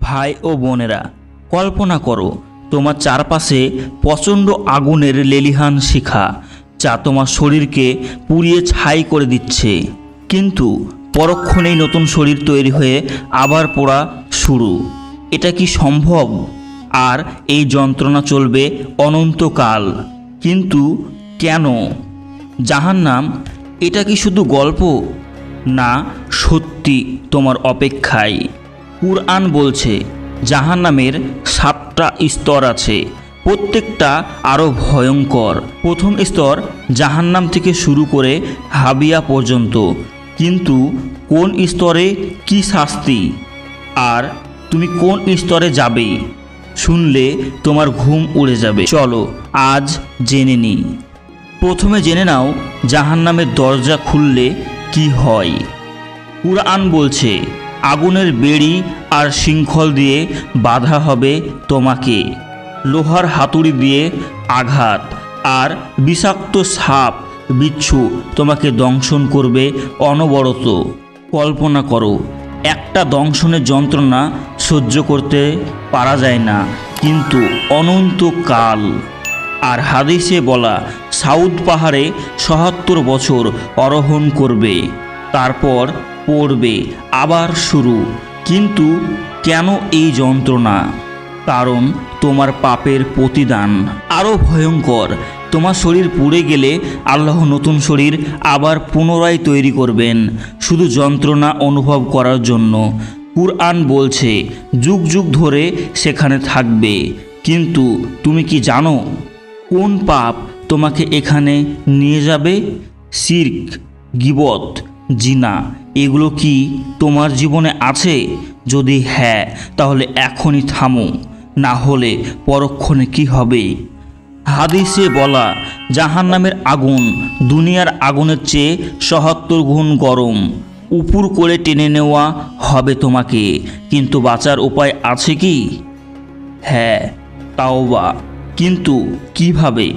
ভাই ও বোনেরা, কল্পনা করো, তোমার চারপাশে প্রচণ্ড আগুনের লেলিহান শিখা, যা তোমার শরীরকে পুড়িয়ে ছাই করে দিচ্ছে। কিন্তু পরক্ষণেই নতুন শরীর তৈরি হয়ে আবার পোড়া শুরু। এটা কি সম্ভব? আর এই যন্ত্রণা চলবে অনন্তকাল। কিন্তু কেন? জাহান্নাম, এটা কি শুধু গল্প? না, সত্যি তোমার অপেক্ষায়। কুরআন বলছে, জাহান্নামের সাতটা স্তর আছে। প্রত্যেকটা আরও ভয়ঙ্কর। প্রথম স্তর, জাহান্নাম থেকে শুরু করে হাবিয়া পর্যন্ত। কিন্তু কোন স্তরে কি শাস্তি? আর তুমি কোন স্তরে যাবে? শুনলে তোমার ঘুম উড়ে যাবে। চলো, আজ জেনে নিই প্রথমে জেনে নাও, জাহান্নামের দরজা খুললে কি হয়। কুরআন বলছে আগুনের বেড়ি আর শৃঙ্খল দিয়ে বাধা হবে তোমাকে। লোহার হাতুড়ি দিয়ে আঘাত আর বিষাক্ত সাপ, বিচ্ছু তোমাকে দংশন করবে অনবরত। কল্পনা করো, একটা দংশনের যন্ত্রণা সহ্য করতে পারা যায় না, কিন্তু অনন্তকাল আর হাদিসে বলা, সাউদ পাহাড়ে সহাত্তর বছর অরোহণ করবে। তারপর পড়বে, আবার শুরু। কিন্তু কেন এই যন্ত্রণা? কারণ তোমার পাপের প্রতিদান। আরও ভয়ঙ্কর, তোমার শরীর পুড়ে গেলে আল্লাহ নতুন শরীর আবার পুনরায় তৈরি করবেন, শুধু যন্ত্রণা অনুভব করার জন্য। কুরআন বলছে, যুগ যুগ ধরে সেখানে থাকবে। কিন্তু তুমি কি জানো কোন পাপ তোমাকে এখানে নিয়ে যাবে? সির্ক গিবত জিনা, এগুলো কি তোমার জীবনে আছে? যদি হ্যাঁ তাহলে এখনই থামো। না হলে পরক্ষণে কি হবে? হাদিসে বলা, জাহান্নামের আগুন, দুনিয়ার আগুনের চেয়ে সহাত্তর গুণ গরম। উপুর করে টেনে নেওয়া হবে তোমাকে, কিন্তু বাঁচার উপায় আছে কি? হ্যাঁ তাওবা। কিন্তু কীভাবে?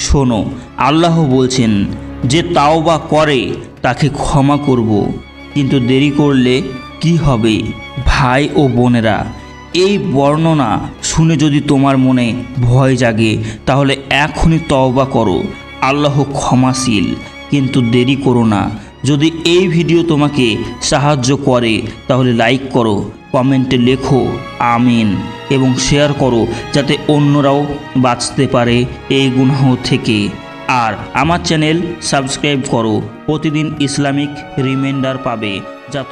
শোনো, আল্লাহ বলছেন, যে তাওবা করে তাকে ক্ষমা করব, কিন্তু দেরি করলে কি হবে? ভাই ও বোনেরা, এই বর্ণনা শুনে যদি তোমার মনে ভয় জাগে, তাহলে এখনই তওবা করো। আল্লাহ ক্ষমাশীল, কিন্তু দেরি করো না। যদি এই ভিডিও তোমাকে সাহায্য করে, তাহলে লাইক করো, কমেন্টে লেখো, আমিন, এবং শেয়ার করো, যাতে অন্যরাও বাঁচতে পারে এই গুনাহ থেকে। আর আমার চ্যানেল সাবস্ক্রাইব করো। প্রতিদিন ইসলামিক রিমাইন্ডার পাবে যা